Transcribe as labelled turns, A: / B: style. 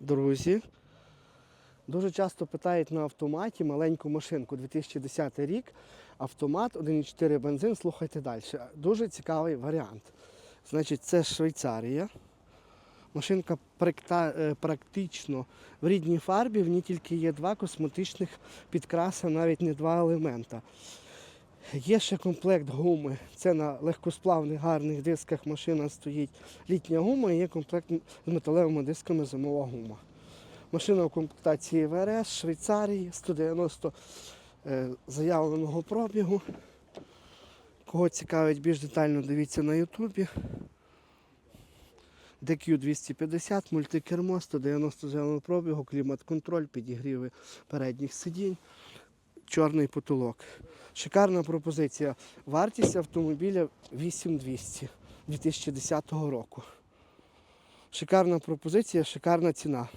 A: друзі. Дуже часто питають на автоматі маленьку машинку 2010 рік. Автомат 1,4 бензин, слухайте далі. Дуже цікавий варіант. Значить, це Швейцарія. Машинка е, практично в рідній фарбі, в ній тільки є два косметичних підкраси, навіть не два елемента. Є ще комплект гуми. Це на легкосплавних гарних дисках машина стоїть літня гума і є комплект з металевими дисками зимова гума. Машина в комплектації ВРС Швейцарії 190 е, заявленого пробігу. Кого цікавить більш детально, дивіться на Ютубі. DQ 250, мультикермо, 190 зеленого пробігу, клімат-контроль, підігріви передніх сидінь, чорний потолок. Шикарна пропозиція. Вартість автомобіля 8200 2010 року. Шикарна пропозиція, шикарна ціна.